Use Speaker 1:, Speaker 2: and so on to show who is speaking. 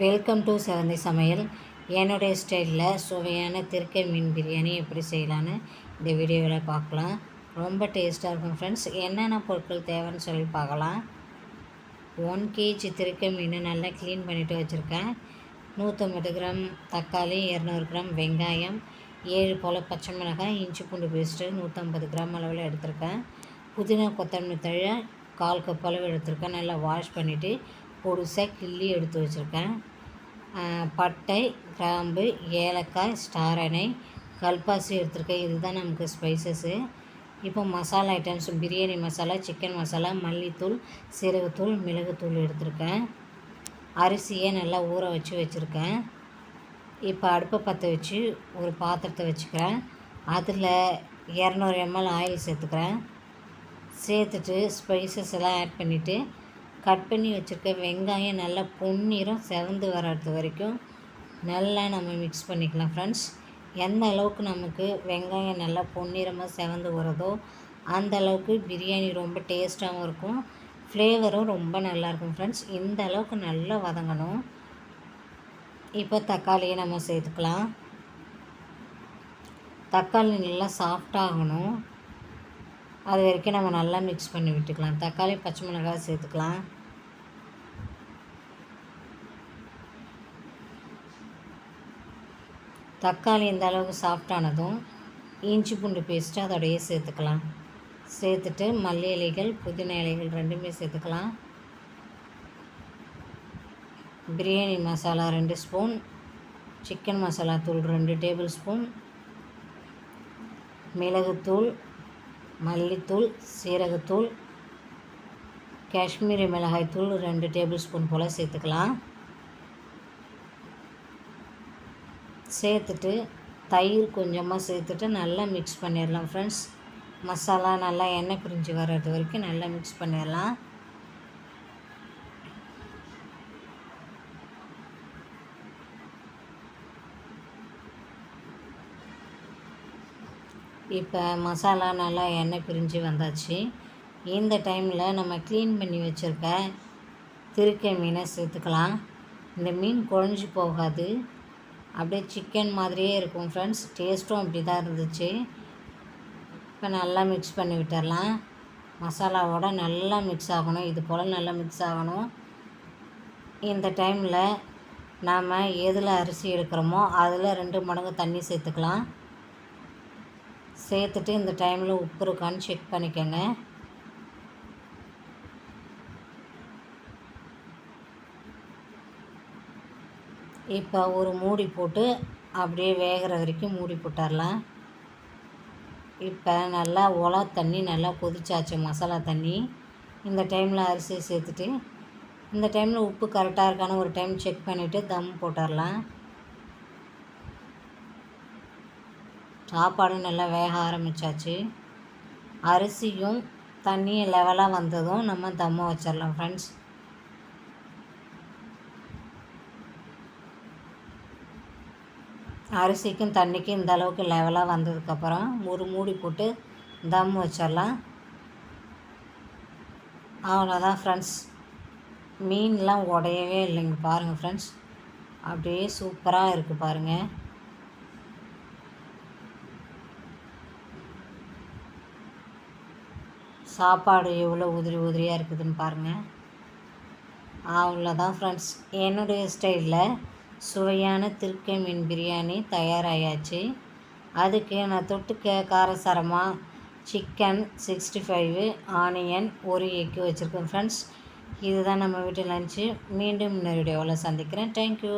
Speaker 1: Welcome to சிறந்தி சமையல். என்னுடைய ஸ்டைலில் சுவையான திருக்கை மீன் பிரியாணி எப்படி செய்யலான்னு இந்த வீடியோவில் பார்க்கலாம். ரொம்ப டேஸ்ட்டாக இருக்கும் ஃப்ரெண்ட்ஸ் என்னென்ன பொருட்கள் தேவைன்னு சொல்லி பார்க்கலாம். ஒன் கேஜி திருக்கை மீன் நல்லா க்ளீன் பண்ணிவிட்டு வச்சுருக்கேன். நூற்றம்பது கிராம் தக்காளி இரநூறு கிராம் வெங்காயம் ஏழு போல் பச்சை மிளகாய் இஞ்சி பூண்டு பேஸ்ட்டு நூற்றம்பது கிராம் அளவில் எடுத்திருக்கேன். புதினா கொத்தமல்லி தழை கால் கப் அளவு எடுத்திருக்கேன். நல்லா வாஷ் பண்ணிவிட்டு பொடுசாக கிள்ளி எடுத்து வச்சுருக்கேன். பட்டை கிராம்பு ஏலக்காய் ஸ்டார் அணை கல்பாசி எடுத்திருக்கேன். இதுதான் நமக்கு ஸ்பைசஸ்ஸு இப்போ மசாலா ஐட்டம்ஸ் பிரியாணி மசாலா சிக்கன் மசாலா மல்லித்தூள் சீரகத்தூள் மிளகுத்தூள் எடுத்திருக்கேன். அரிசியை நல்லா ஊற வச்சு வச்சுருக்கேன். இப்போ அடுப்பை பற்ற வச்சு ஒரு பாத்திரத்தை வச்சுக்கிறேன். அதில் இரநூறு எம்எல் ஆயில் சேர்த்துக்கிறேன். சேர்த்துட்டு ஸ்பைசஸ் எல்லாம் ஆட் பண்ணிவிட்டு கட் பண்ணி வச்சுருக்க வெங்காயம் நல்லா பொன்னிறம் செவந்து வர்றது வரைக்கும் நல்லா நம்ம மிக்ஸ் பண்ணிக்கலாம் ஃப்ரெண்ட்ஸ் எந்த அளவுக்கு நமக்கு வெங்காயம் நல்லா பொன்னிறமாக செவந்து வரதோ அந்த அளவுக்கு பிரியாணி ரொம்ப டேஸ்ட்டாகவும் இருக்கும். ஃப்ளேவரும் ரொம்ப நல்லாயிருக்கும் ஃப்ரெண்ட்ஸ் இந்த அளவுக்கு நல்லா வதங்கணும். இப்போ தக்காளியை நம்ம சேர்த்துக்கலாம். தக்காளி நல்லா சாஃப்டாகணும் அது வரைக்கும் நம்ம நல்லா மிக்ஸ் பண்ணி விட்டுக்கலாம். தக்காளி பச்சை மிளகாய் சேர்த்துக்கலாம். தக்காளி இந்த அளவுக்கு சாஃப்டானதும் இஞ்சி பூண்டு பேஸ்ட்டு அதோடையே சேர்த்துக்கலாம். சேர்த்துட்டு மல்லி இலைகள் புதினா இலைகள் ரெண்டுமே சேர்த்துக்கலாம். பிரியாணி மசாலா ரெண்டு ஸ்பூன் சிக்கன் மசாலா தூள் ரெண்டு டேபிள் ஸ்பூன் மிளகுத்தூள் மல்லித்தூள் சீரகத்தூள் காஷ்மீரி மிளகாய் தூள் ரெண்டு டேபிள் ஸ்பூன் போல் சேர்த்துக்கலாம். சேர்த்துட்டு தயிர் கொஞ்சமாக சேர்த்துட்டு நல்லா மிக்ஸ் பண்ணிடலாம் ஃப்ரெண்ட்ஸ் மசாலா நல்லா எண்ணெய் பிரிஞ்சு வர்றது வரைக்கும் நல்லா மிக்ஸ் பண்ணிடலாம். இப்போ மசாலா நல்லா எண்ணெய் பிரிஞ்சு வந்தாச்சு. இந்த டைமில் நம்ம க்ளீன் பண்ணி வச்சுருக்க திருக்கை மீனை சேர்த்துக்கலாம். இந்த மீன் குழஞ்சி போகாது. அப்படியே சிக்கன் மாதிரியே இருக்கும் ஃப்ரெண்ட்ஸ் டேஸ்ட்டும் அப்படி தான் இருந்துச்சு. இப்போ நல்லா மிக்ஸ் பண்ணி விட்டுடலாம் மசாலாவோட நல்லா மிக்ஸ் ஆகணும். இது போல் நல்லா மிக்ஸ் ஆகணும். இந்த டைமில் நாம் எதில் அரிசி எடுக்கிறோமோ அதில் ரெண்டு மடங்கு தண்ணி சேர்த்துக்கலாம். சேர்த்துட்டு இந்த டைமில் உப்பு இருக்கான்னு செக் பண்ணிக்கோங்க. இப்போ ஒரு மூடி போட்டு அப்படியே வேகிற வரைக்கும் மூடி போட்டுடலாம். இப்போ நல்லா உலா தண்ணி நல்லா கொதிச்சாச்சு மசாலா தண்ணி. இந்த டைமில் அரிசி சேர்த்துட்டு இந்த டைமில் உப்பு கரெக்டாக இருக்கான்னு ஒரு டைம் செக் பண்ணிவிட்டு தம் போட்டுடலாம். சாப்பாடும் நல்லா வேக ஆரம்பித்தாச்சு அரிசியும் தண்ணியும் லெவலாக வந்ததும் நம்ம தம்மை வச்சிடலாம் ஃப்ரெண்ட்ஸ் அரிசிக்கும் தண்ணிக்கும் இந்த அளவுக்கு லெவலாக வந்ததுக்கப்புறம் ஒரு மூடி போட்டு தம் வச்சிடலாம். அவ்வளோதான் ஃப்ரெண்ட்ஸ் மீன்லாம் உடையவே இல்லைங்க பாருங்கள் ஃப்ரெண்ட்ஸ் அப்படியே சூப்பராக இருக்குது பாருங்கள் சாப்பாடு எவ்வளோ உதிரி உதிரியாக இருக்குதுன்னு பாருங்கள் அவ்வளோதான் ஃப்ரெண்ட்ஸ் என்னுடைய ஸ்டைலில் சுவையான திருக்கை மீன் பிரியாணி தயாராகியாச்சு அதுக்கு நான் தொட்டுக்க காரசாரமாக சிக்கன் சிக்ஸ்டி ஃபைவு ஆனியன் ஒரு எக்கு வச்சுருக்கேன் ஃப்ரெண்ட்ஸ் இதுதான் நம்ம வீட்டு லஞ்சு மீண்டும் இன்னொரு வீடியோவில் சந்திக்கிறேன். தேங்க்யூ